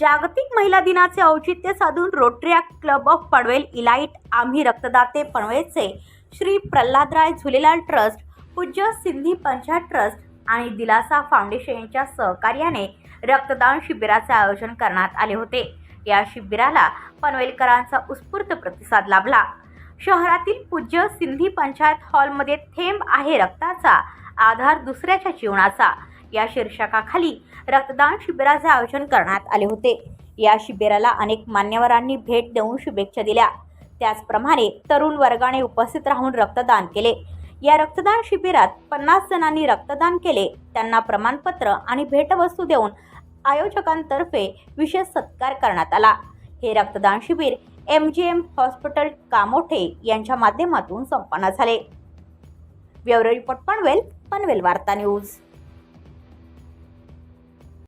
जागतिक महिला दिनाचे औचित्य साधून Rotary Club of Panvel Elite आम्ही रक्तदाते पनवेलचे श्री प्रल्हादराय झुलेलाल ट्रस्ट पूज्य सिंधी पंचायत ट्रस्ट आणि दिलासा फाउंडेशनच्या सहकार्याने रक्तदान शिबिराचे आयोजन करण्यात आले होते. या शिबिराला पनवेलकरांचा उत्स्फूर्त प्रतिसाद लाभला. शहरातील पूज्य सिंधी पंचायत हॉलमध्ये थेंब आहे रक्ताचा आधार दुसऱ्याच्या जीवनाचा. या शीर्षकाखाली रक्तदान शिबिराचे आयोजन करण्यात आले होते. या शिबिराला अनेक मान्यवरांनी भेट देऊन शुभेच्छा दिल्या. त्याचप्रमाणे तरुण वर्गाने उपस्थित राहून रक्तदान केले. या रक्तदान शिबिरात पन्नास जणांनी रक्तदान केले. त्यांना प्रमाणपत्र आणि भेटवस्तू देऊन आयोजकांतर्फे विशेष सत्कार करण्यात आला. हे रक्तदान शिबिर M G M hospital Kamothe यांच्या माध्यमातून संपन्न झाले. ब्युरो रिपोर्ट पनवेल पनवेल वार्ता न्यूज.